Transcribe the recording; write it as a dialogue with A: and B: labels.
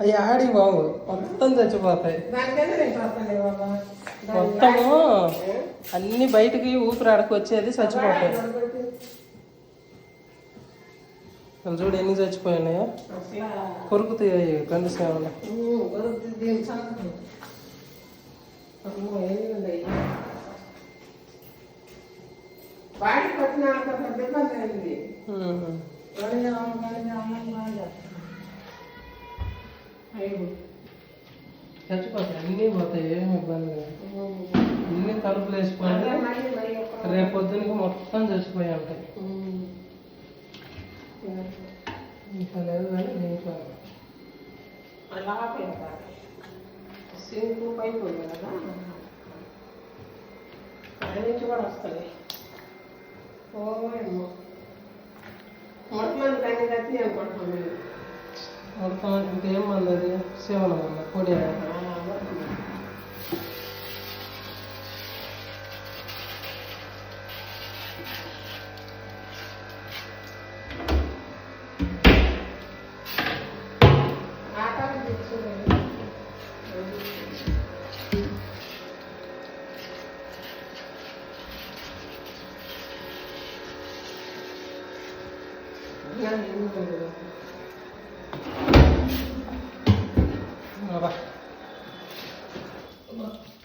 A: అవి ఆడి బాబు మొత్తం చచ్చిపోతాయి
B: మొత్తము
A: అన్ని బయటికి ఊపిరాడకు వచ్చేది చచ్చిపోతాయి చూడు ఎన్ని చచ్చిపోయినాయో కొరుకుతాయి కందిసేవలు
B: బాడీ పట్టిన
A: తటబ దాని నినే వతే ఏ నిబ్బన గారు నిన్న తలు ప్లేస్ కొంటే రేపొదనికి మొత్తం చచ్చి పోయంట మీ సెలవులు లేకపోతే
B: అలా రాకపోయా సింక్ పై పోయినట్టు అన్నిటికవరస్తలే పోయినో మొత్తం కండిడేట్ నింపొట
A: మొలకలు ఇంకేం మంది అది శివనం వల్ల పొడి
B: Yeah, you know. Come on.